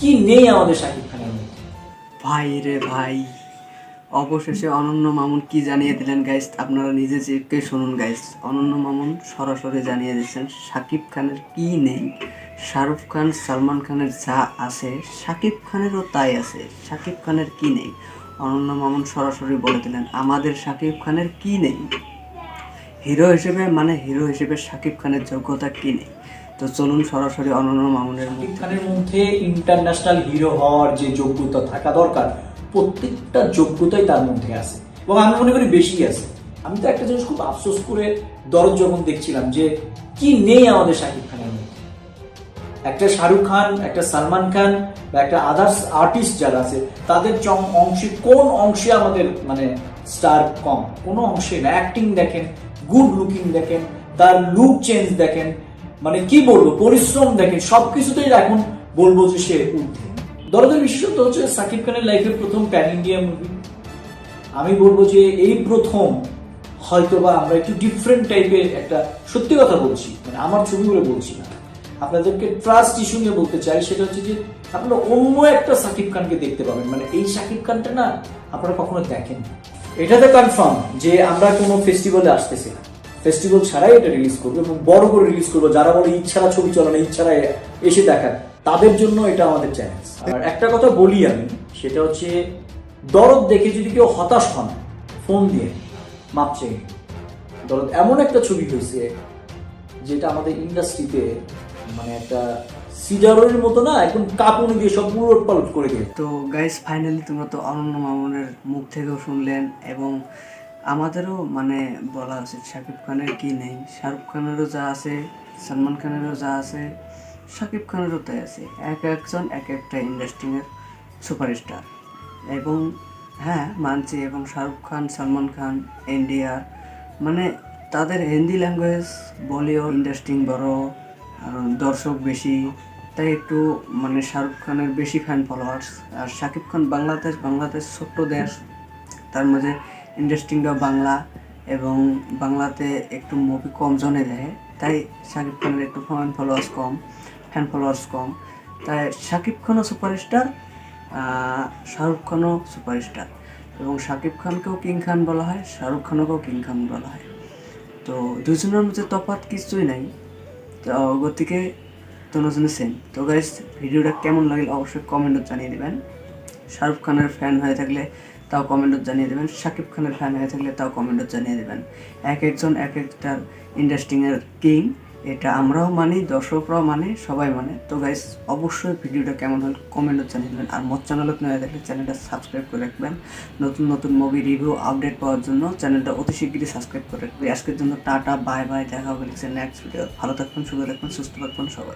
কি নেই আমাদের শাকিব খানের ভাই রে ভাই, অবশেষে অনন্য মামুন কি জানিয়ে দিলেন গাইস আপনারা নিজে চেকে শুনুন গাইস অনন্য মামুন সরাসরি জানিয়ে দিচ্ছেন শাকিব খানের কি নেই? শাহরুখ খান, সালমান খানের যা আছে শাকিব খানেরও তাই আছে শাকিব খানের কি নেই? অনন্য মামুন সরাসরি বলে দিলেন, আমাদের শাকিব খানের কি নেই? হিরো হিসেবে মানে হিরো হিসেবে শাকিব খানের যোগ্যতা কি নেই? তো চলুন সরাসরি অনন্য মামুনের শাকিব খানের মধ্যে ইন্টারন্যাশনাল হিরো হওয়ার যে যোগ্যতা থাকা দরকার, প্রত্যেকটা যোগ্যতাই তার মধ্যে আছে। এবং আমি মনে করি বেশি আছে। আমি তো একটা জিনিস খুব আফসোস করে দরদ যখন দেখছিলাম যে, কি নেই আমাদের শাকিব খানের মধ্যে? একটা শাহরুখ খান, একটা সালমান খান বা একটা আদার্স আর্টিস্ট যারা আছে, তাদের অংশে কোন অংশে আমাদের মানে স্টার কম? কোনো অংশে না। অ্যাক্টিং দেখেন গুড লুকিং দেখেন, তার লুক চেঞ্জ দেখেন মানে কি বলব, পরিশ্রম দেখেন, সবকিছুতেই এখন বলব যে সে ঊর্ধ্বে। দরদের বিশেষত হচ্ছে সাকিব খানের লাইফের প্রথম প্যান ইন্ডিয়া মুভি। আমি বলব যে এই প্রথম হয়তোবা আমরা একটু ডিফারেন্ট টাইপের একটা সত্যি কথা বলছি মানে আমার ছবিগুলো বলছি না। আপনাদেরকে ট্রাস্ট ইস্যু নিয়ে বলতে চাই, সেটা হচ্ছে যে আপনারা অন্য একটা সাকিব খানকে দেখতে পাবেন। মানে এই সাকিব খানটা না আপনারা কখনো দেখেন এটাতে কনফার্ম যে আমরা কোনো ফেস্টিভ্যালে আসতেছি না। ফেস্টিভ্যাল ছাড়াই এটা রিলিজ করব এবং বড় করে রিলিজ করব। যারা বলে ইচ্ছারা ছবি চলে না, ইচ্ছারা এসে দেখান তাদের জন্য এটা আমাদের চ্যালেঞ্জ আর একটা কথা বলি আমি, সেটা হচ্ছে দরদ দেখে যদি কেউ হতাশ হন ফোন দিয়ে মাপ চেয়ে দরদ এমন একটা ছবি হয়েছে যেটা আমাদের ইন্ডাস্ট্রিতে মানে একটা সিজারের মতো না, একদম কাপুনি দিয়ে সব উলট পালট করে দিয়ে। তো গাইস ফাইনালি তোমরা তো অনন্য মামুনের মুখ থেকেও শুনলেন এবং আমাদেরও মানে বলা উচিত শাকিব খানের কি নেই। শাহরুখ খানেরও যা আছে, সালমান খানেরও যা আছে, শাকিব খানেরও তাই আছে। এক একজন এক একটা ইন্ডাস্ট্রিংয়ের সুপারস্টার এবং হ্যাঁ মানছি এবং শাহরুখ খান, সালমান খান ইন্ডিয়া মানে তাদের হিন্দি ল্যাঙ্গুয়েজ বলিউড ইন্ডাস্ট্রিং বড়, আর দর্শক বেশি, তাই একটু মানে শাহরুখ খানের বেশি ফ্যান ফলোয়ার্স আর শাকিব খান বাংলাদেশ বাংলাদেশ ছোট্ট দেশ, তার মাঝে ইন্ডাস্ট্রিংটাও বাংলা এবং বাংলাতে একটু মুভি কম জনে দেয় তাই শাকিব খানের একটু ফ্যান ফলোয়ার্স কম ফ্যান ফলোয়ার্স কম। তাই শাকিব খানও সুপারস্টার শাহরুখ খানও সুপারস্টার এবং শাকিব খানকেও কিং খান বলা হয়, শাহরুখ খানকেও কিং খান বলা হয়। তো দুজনের মধ্যে তফাৎ কিছুই নাই। তো গতিকে দুজনে সেম তো গাইস ভিডিওটা কেমন লাগলে অবশ্যই কমেন্টও জানিয়ে দেবেন। শাহরুখ খানের ফ্যান হয়ে থাকলে তাও কমেন্টত জানিয়ে দেবেন। শাকিব খানের ফ্যান হয়ে থাকলে তাও কমেন্টত জানিয়ে দেবেন। এক একজন, এক একটা ইন্ডাস্ট্রিংয়ের কিং এটা আমরাও মানি, দর্শকরাও মানে সবাই মানে। তো গাইস অবশ্যই ভিডিওটা কেমন হল কমেন্টত জানিয়ে দেবেন। আর মোট চ্যানেলত নয় থাকলে চ্যানেলটা সাবস্ক্রাইব করে রাখবেন। নতুন নতুন মুভি রিভিউ আপডেট পাওয়ার জন্য চ্যানেলটা অতি শীঘ্রই সাবস্ক্রাইব করে রাখবেন। আজকের জন্য টাটা বাই বাই দেখা হবে নেক্সট ভিডিও ভালো থাকবেন, সুস্থ থাকবেন সুস্থ থাকবেন সবাই।